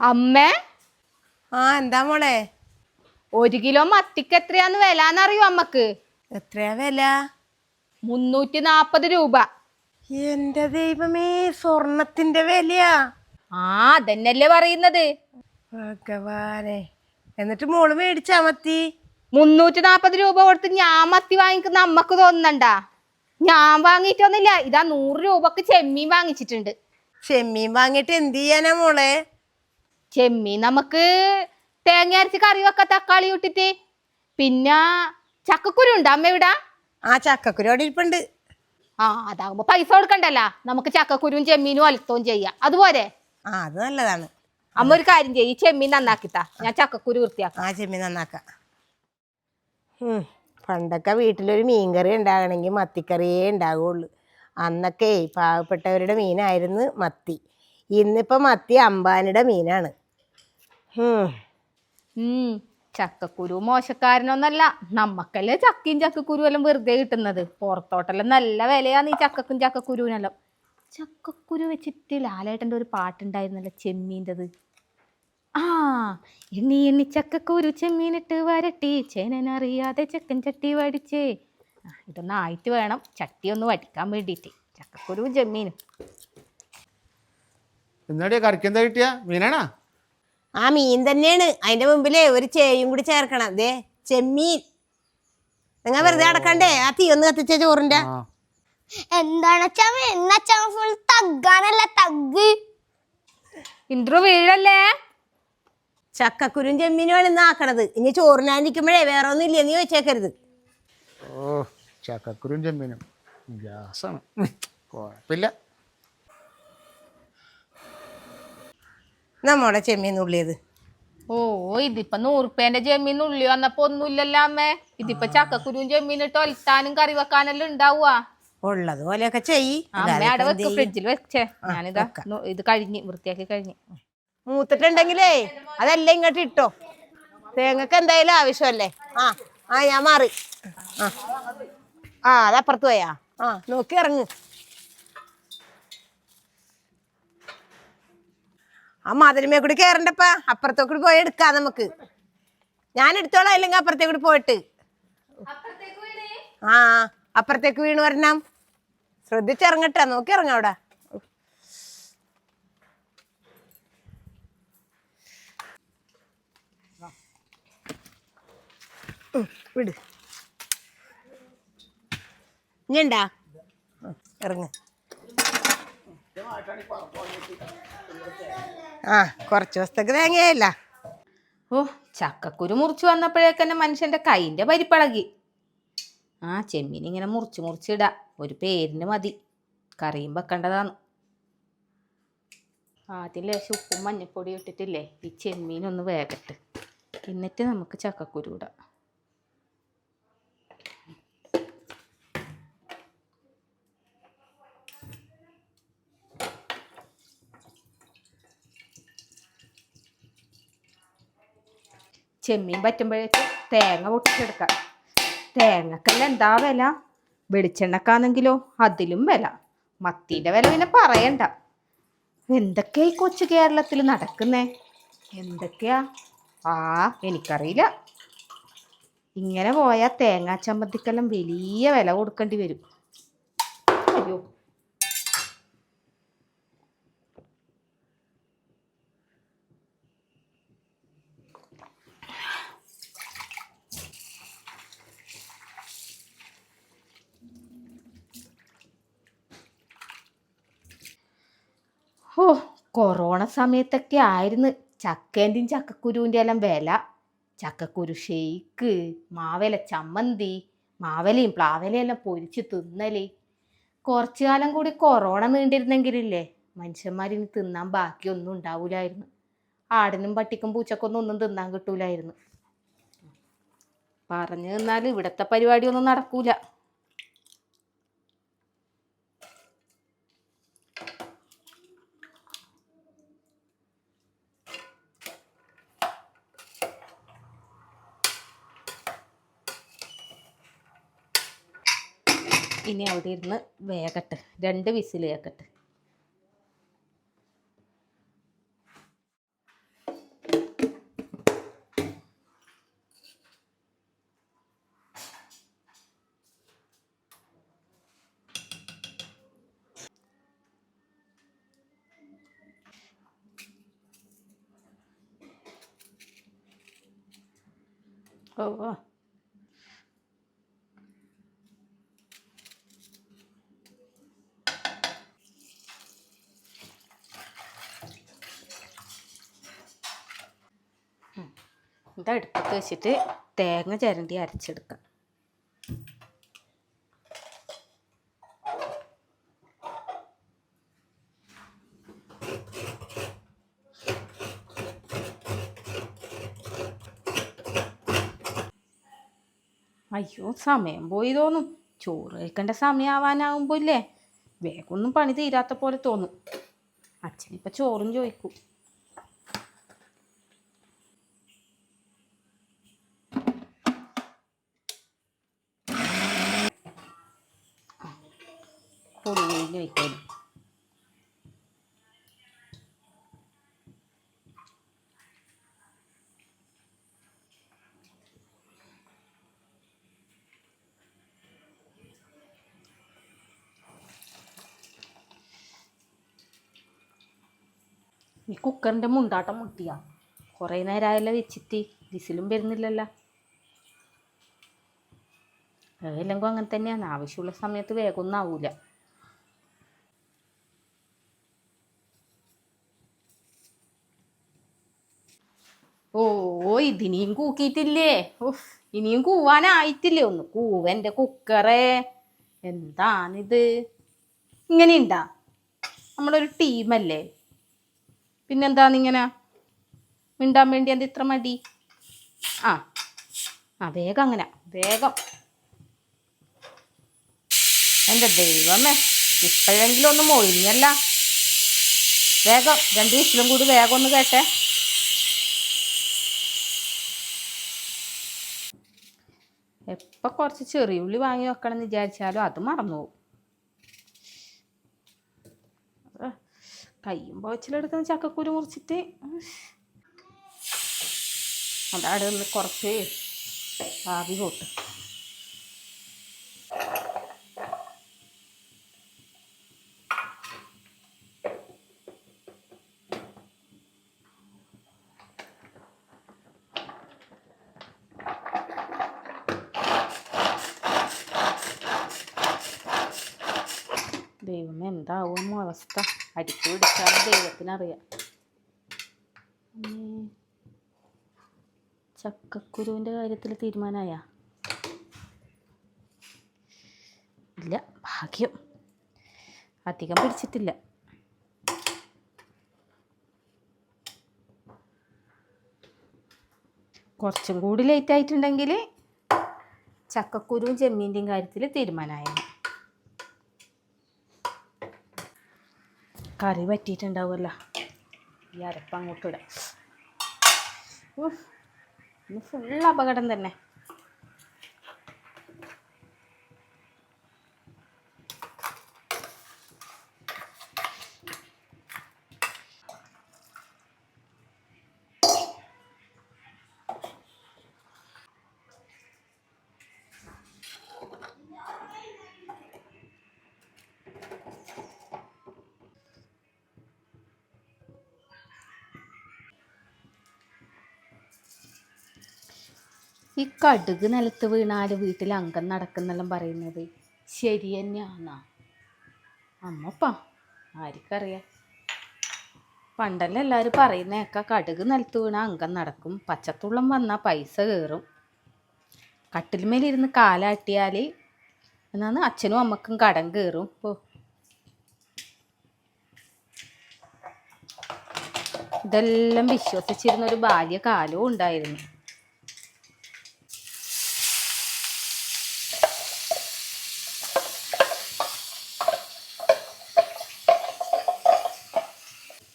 അമ്മേ? ആ എന്താ മോളെ? ഒരു കിലോ മത്തിക്ക് എത്രയാന്ന് വില എന്നറിയോ അമ്മയ്ക്ക്? എത്രയാ വില? മുന്നൂറ്റി നാപ്പത് രൂപ. എന്റെ ദൈവമേ സ്വർണത്തിന്റെ വിലയാ. ആ അതന്നെല്ലേ പറയുന്നത്. ഭഗവാനെ എന്നിട്ട് മോൾ മേടിച്ചാ മത്തി? മുന്നൂറ്റി നാപ്പത് രൂപ കൊടുത്ത് ഞാൻ മത്തി വാങ്ങിക്കുന്ന അമ്മയ്ക്ക് തോന്നണ്ട. ഞാൻ വാങ്ങിയിട്ടൊന്നുമില്ല. ഇതാ നൂറ് രൂപക്ക് ചെമ്മീൻ വാങ്ങിച്ചിട്ടുണ്ട്. ചെമ്മീൻ വാങ്ങിയിട്ട് എന്ത് ചെയ്യാനാ മോളെ? ചെമ്മീൻ നമുക്ക് തേങ്ങ അരച്ച് കറി വെക്ക തക്കാളി ഇട്ടിട്ട് പിന്നെ ചക്കക്കുരു ഉണ്ട്. അമ്മ ഇവിടെ ആ ചക്കക്കുരു അവിടെ ഇരിപ്പുണ്ട്. ആ അതാകുമ്പോ പൈസ കൊടുക്കണ്ടല്ല. നമുക്ക് ചക്കക്കുരുവും ചെമ്മീനും അലത്തവും ചെയ്യാം. അതുപോലെ? ആ അത് നല്ലതാണ്. അമ്മ ഒരു കാര്യം ചെയ്യ്. ഈ ചെമ്മീൻ നന്നാക്കിത്താ. ഞാൻ ചക്കക്കുരു വൃത്തിയാക്കാം. ആ ചെമ്മീൻ നന്നാക്കാം. ഉം, പണ്ടൊക്കെ വീട്ടിലൊരു മീൻകറി ഉണ്ടാകണമെങ്കിൽ മത്തിക്കറിയേ ഉണ്ടാകുള്ളൂ അന്നൊക്കെ പാവപ്പെട്ടവരുടെ മീനായിരുന്നു മത്തി. ഇന്നിപ്പോൾ മത്തി അമ്പാനിയുടെ മീനാണ്. ചക്കക്കുരു മോശക്കാരനൊന്നല്ല. നമ്മക്കല്ലേ ചക്കയും ചക്കക്കുരു എല്ലാം വെറുതെ കിട്ടുന്നത്. പുറത്തോട്ടെല്ലാം നല്ല വിലയാണ് ഈ ചക്കക്കും ചക്കക്കുരുവിനെല്ലാം. ചക്കക്കുരു വെച്ചിട്ട് ലാലേട്ടന്റെ ഒരു പാട്ടുണ്ടായിരുന്നല്ലോ ചെമ്മീന്റെത്. ആ എണ്ണി എണ്ണി ചക്കക്കുരു ചെമ്മീനിട്ട് വരട്ടി. ചേനനറിയാതെ ചക്കൻ ചട്ടി വടിച്ചേ. ഇതൊന്നായിട്ട് ഇതൊന്ന് ആയിട്ട് വേണം ചട്ടി ഒന്ന് വടിക്കാൻ വേണ്ടിയിട്ട്. ചക്കക്കുരു ചെമ്മീനും. എന്നാടിയാ കറിക്കെന്താ കിട്ടിയ? മീനാണാ? ആ മീൻ തന്നെയാണ്. അതിന്റെ മുമ്പിലേ ഒരു ചേയും കൂടി ചേർക്കണം. ദേ ചെമ്മീൻ. നിങ്ങൾ വെറുതെ അടക്കണ്ടേ ആ തീ ഒന്ന് കത്തിച്ച ചോറിന്റെ. എന്താണ് എന്നച്ചാ ഫുൾ തഗ്ഗാനല്ല തഗ് ഇന്ദ്രു വീഴല്ലേ? ചക്കക്കുരും ചെമ്മീനുമാണ് ഇന്ന് ആക്കണത്. ഇനി ചോറിനാണ്ടിരിക്കുമ്പോഴേ വേറെ ഒന്നും ഇല്ലെന്ന് ചോദിച്ചേക്കരുത്. ഓ ചക്കക്കുരും ചെമ്മീനും. ഗ്യാസാണ്. കുഴപ്പമില്ല നമ്മുടെ ചെമ്മീൻ ഉള്ളിയത് ഓ ഇതിപ്പോ നൂറുപ്പേന്റെ ചെമ്മീൻ ഉള്ളി വന്നപ്പോ ഒന്നുമില്ലല്ലോ അമ്മേ. ഇതിപ്പോ ചക്കക്കുരുവും ഇട്ട് ഒലത്താനും കറി വെക്കാനെല്ലാം ഉണ്ടാവുക. ഉള്ളത് പോലെയൊക്കെ ചെയ്യ്. അമ്മ അവിടെ വെക്ക് ഫ്രിഡ്ജിൽ വെച്ചേ. ഞാനിതാ നു- ഇത് കഴിഞ്ഞ് വൃത്തിയാക്കി കഴിഞ്ഞ്. മൂത്തിട്ടുണ്ടെങ്കിലേ അതെല്ലാം ഇങ്ങോട്ട് ഇട്ടോ. തേങ്ങക്ക് എന്തായാലും ആവശ്യമല്ലേ ആ ആ ഞാൻ മാറി. ആ. ആ അതപ്പുറത്ത് പോയാ? ആ നോക്കി ഇറങ്ങ്. ആ മാതിരിമേ കൂടി കയറണ്ടപ്പ അപ്പുറത്തേ കൂടി പോയി എടുക്കാം നമുക്ക്. ഞാൻ എടുത്തോളാം അല്ലെങ്കിൽ അപ്പുറത്തേ കൂടി പോയിട്ട്. ആ അപ്പുറത്തേക്ക് വീണ് വരണം. ശ്രദ്ധിച്ചിറങ്ങട്ടെ നോക്കി ഇറങ്ങ അവിടെ. വിട്. ഇനിണ്ടാ ഇറങ്ങ്. ആ കുറച്ച് ദിവസത്തേക്ക് തേങ്ങയല്ല. ഓ ചക്കക്കുരു മുറിച്ച് വന്നപ്പോഴേക്കന്നെ മനുഷ്യന്റെ കൈന്റെ പരിപ്പളകി. ആ ചെമ്മീൻ ഇങ്ങനെ മുറിച്ച് മുറിച്ചിടാ ഒരു പേരിന് മതി. കറിയും വെക്കേണ്ടതാണ്. ആദ്യം ലേശം ഉപ്പും മഞ്ഞപ്പൊടി ഇട്ടിട്ടില്ലേ? ഈ ചെമ്മീനൊന്ന് വേകട്ടെ എന്നിട്ട് നമുക്ക് ചക്കക്കുരു ഇടാം. ചെമ്മീൻ പറ്റുമ്പോഴേക്ക് തേങ്ങ പൊട്ടിച്ചെടുക്കാം. തേങ്ങക്കെല്ലാം എന്താ വില? വെളിച്ചെണ്ണക്കാണെങ്കിലോ അതിലും വില. മത്തീന്റെ വില പിന്നെ പറയണ്ട. എന്തൊക്കെയാ ഈ കൊച്ചു കേരളത്തിൽ നടക്കുന്നേ? എന്തൊക്കെയാ? ആ എനിക്കറിയില്ല. ഇങ്ങനെ പോയാൽ തേങ്ങാ ചമ്മന്തിക്കെല്ലാം വലിയ വില കൊടുക്കേണ്ടി വരും. അയ്യോ. ഓ കൊറോണ സമയത്തൊക്കെ ആയിരുന്നു. ചക്കേന്റെയും ചക്കക്കുരുവിന്റെ എല്ലാം വില. ചക്കക്കുരു ഷെയ്ക്ക് മാവേല ചമ്മന്തി മാവലയും പ്ലാവലയും എല്ലാം പൊരിച്ച് തിന്നൽ. കുറച്ചു കാലം കൂടി കൊറോണ നീണ്ടിരുന്നെങ്കിലില്ലേ മനുഷ്യന്മാരിന് തിന്നാൻ ബാക്കിയൊന്നും ഉണ്ടാവൂലായിരുന്നു. ആടിനും പട്ടിക്കും പൂച്ചക്കൊന്നും ഒന്നും തിന്നാൻ കിട്ടൂലായിരുന്നു. പറഞ്ഞു നിന്നാൽ ഇവിടുത്തെ പരിപാടിയൊന്നും നടക്കൂല. ഇനി അവിടെ ഇരുന്ന് വേകട്ടെ രണ്ട് വിസിൽ കേൾക്കട്ടെ ഓ ഓ. ഇത് അടുപ്പത്ത് വെച്ചിട്ട് തേങ്ങ ചിരണ്ടി അരച്ചെടുക്കാം. അയ്യോ സമയം പോയി തോന്നും. ചോറ് കഴിക്കേണ്ട സമയമാവാനാകുമ്പോ ഇല്ലേ? വേഗമൊന്നും പണി തീരാത്ത പോലെ തോന്നും. അച്ഛനിപ്പോ ചോറും ചോദിക്കും. കൊടുങ്ങി വയ്ക്കാൻ ഈ കുക്കറിന്റെ മുണ്ടാട്ടം മുട്ടിയാ. കുറേ നേരമായല്ലോ വെച്ചിട്ട്. വിസിലും വരുന്നില്ലല്ലോ. അല്ലെങ്കിൽ അങ്ങനെ തന്നെയാണ് ആവശ്യമുള്ള സമയത്ത് വേഗമൊന്നും ആവൂല ഓ ഇതിനിയും കൂക്കിയിട്ടില്ലേ? ഉഫ് ഇനിയും കൂവാനായിട്ടില്ലേ? ഒന്ന് കൂവന്റെ കുക്കറേ. എന്താണിത്? ഇങ്ങനെയുണ്ടാ? നമ്മളൊരു ടീമല്ലേ? പിന്നെന്താന്നിങ്ങനെ? മിണ്ടാൻ വേണ്ടി എന്ത് ഇത്ര മടി? ആ ആ വേഗം അങ്ങനെ വേഗം. എന്റെ ദൈവമേ ഇപ്പോഴെങ്കിലും ഒന്ന് മൊഴിഞ്ഞല്ല. വേഗം രണ്ട് വിസിലും കൂടി വേഗം ഒന്ന് കേട്ടെ. എപ്പോൾ കുറച്ച് ചെറിയ ഉള്ളി വാങ്ങി വെക്കണം എന്ന് വിചാരിച്ചാലും അത് മറന്നു പോകും. കയ്യും പോച്ചിലെടുക്കുന്ന ചക്കക്കുരു മുറിച്ചിട്ട്. ഒന്ന് കുറച്ച് ആവി പോട്ട് എന്താവും അവസ്ഥ. അടിച്ചു പിടിച്ചാൽ ദൈവത്തിനറിയാം. ചക്കക്കുരുവിന്റെ കാര്യത്തിൽ തീരുമാനമായ ഇല്ല ഭാഗ്യം. അധികം പിടിച്ചിട്ടില്ല. കുറച്ചും കൂടി ലേറ്റ് ആയിട്ടുണ്ടെങ്കിൽ ചക്കക്കുരുവും ചെമ്മീന്റെയും കാര്യത്തിൽ തീരുമാനമായിരുന്നു കറി പറ്റിയിട്ടുണ്ടാവുമല്ലോ. ഈ അരപ്പ് അങ്ങോട്ട് ഇടാം. ഫുൾ അപകടം തന്നെ. ഈ കടുക് നിലത്ത് വീണാൽ വീട്ടിൽ അംഗം നടക്കുന്നെല്ലാം പറയുന്നത് ശരി തന്നെയാന്നാ. അമ്മപ്പാ ആർക്കറിയാം. പണ്ടല്ലേ എല്ലാവരും പറയുന്നേക്ക കടുക് നിലത്ത് വീണാൽ അംഗം നടക്കും. പച്ചത്തുള്ളം വന്നാൽ പൈസ കയറും കട്ടിലുമേലിരുന്ന് കാലാട്ടിയാൽ എന്നാണ് അച്ഛനും അമ്മക്കും കടം കയറും ഓ ഇതെല്ലാം വിശ്വസിച്ചിരുന്ന ഒരു ബാല്യകാലവും ഉണ്ടായിരുന്നു.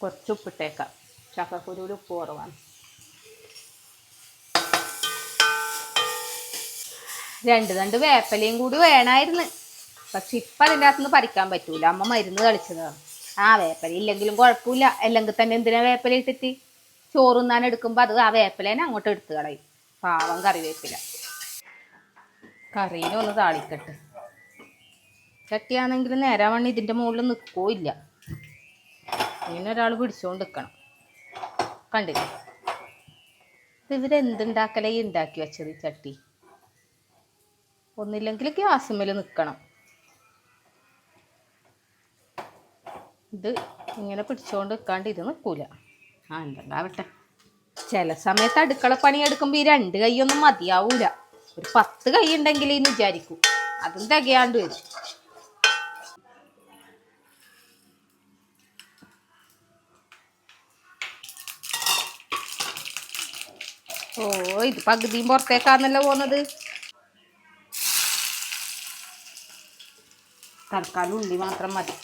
കുറച്ച് ഉപ്പിട്ടേക്കാം ചക്കക്കുരുവിൽ ഉപ്പ് കുറവാണ്. രണ്ട് രണ്ട് വേപ്പലയും കൂടി വേണമായിരുന്നു പക്ഷെ ഇപ്പം അതിന്റെ അകത്തുനിന്ന് പറിക്കാൻ പറ്റൂല. അമ്മ മരുന്ന് കളിച്ചതാണ് ആ വേപ്പല ഇല്ലെങ്കിലും കുഴപ്പമില്ല. അല്ലെങ്കിൽ തന്നെ എന്തിനാ വേപ്പല ഇട്ടിട്ട്? ചോറുന്നാൻ എടുക്കുമ്പോൾ അത് ആ വേപ്പലേനെ അങ്ങോട്ട് എടുത്ത് കളയും. പാവം കറിവേപ്പില കറീനെ ഒന്ന് താളിക്കട്ടെ. ചട്ടിയാണെങ്കിൽ നേരാവണ്ണം ഇതിന്റെ മുകളിൽ നിൽക്കോ ഇല്ല. ഇങ്ങനെ ഒരാൾ പിടിച്ചുകൊണ്ട് നിൽക്കണം കണ്ടില്ലേ ഇവരെന്തുണ്ടാക്കലേ ഈ ഉണ്ടാക്കി വെച്ചത് ഈ ചട്ടി? ഒന്നില്ലെങ്കിൽ ഗ്യാസുമ്മൽ നിൽക്കണം ഇത് ഇങ്ങനെ പിടിച്ചുകൊണ്ട് നിൽക്കാണ്ട് ഇത് നിൽക്കൂല ആ എന്തുണ്ടാവട്ടെ. ചില സമയത്ത് അടുക്കള പണി എടുക്കുമ്പോൾ ഈ രണ്ട് കൈയൊന്നും മതിയാവൂല. ഒരു പത്ത് കൈ ഉണ്ടെങ്കിൽ വിചാരിക്കും. അതും തികയാണ്ട് വരും ഓ ഇത് പകുതിയും പുറത്തേക്കാന്നല്ലോ പോകുന്നത് തൽക്കാലം ഉള്ളി മാത്രം മതി.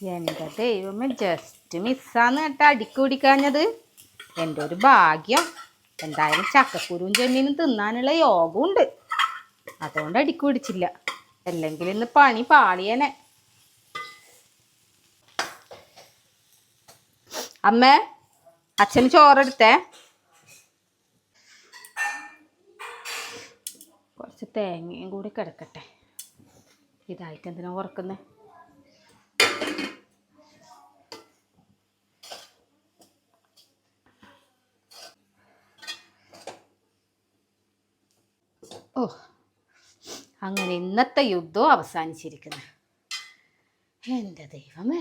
എന്റെ ദൈവമേ ജസ്റ്റ് മിസ്സാന്ന് കേട്ടാ അടിക്കുടിക്കാഞ്ഞത് എന്റെ ഒരു ഭാഗ്യം. എന്തായാലും ചക്കക്കുരുവും ചെമ്മീനും തിന്നാനുള്ള യോഗമുണ്ട് അതുകൊണ്ട് അടിക്ക് പിടിച്ചില്ല. അല്ലെങ്കിൽ ഇന്ന് പണി പാളിയനെ. അമ്മേ അച്ഛന് ചോറെടുത്തേ? കുറച്ച് തേങ്ങയും കൂടി കിടക്കട്ടെ. ഇതായിട്ട് എന്തിനാ ഉറക്കുന്നേ അങ്ങനെ ഇന്നത്തെ യുദ്ധവും അവസാനിച്ചിരിക്കുന്നു. എന്റെ ദൈവമേ.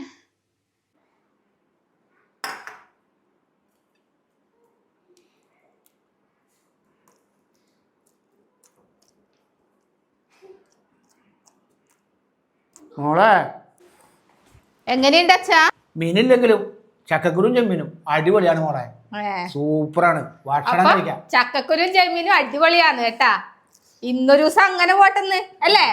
മോളെ. എങ്ങനെയുണ്ട് അച്ഛാ? മീനില്ലെങ്കിലും ചക്കക്കുരും ചെമ്മീനും അടിപൊളിയാണ് മോളെ. സൂപ്പറാണ്. ഭക്ഷണം കഴിക്കാം. ചക്കക്കുരും ചെമ്മീനും അടിപൊളിയാണ് കേട്ടാ. ഇന്നൊരു ദിവസം അങ്ങനെ പോട്ടെന്ന് അല്ലേ?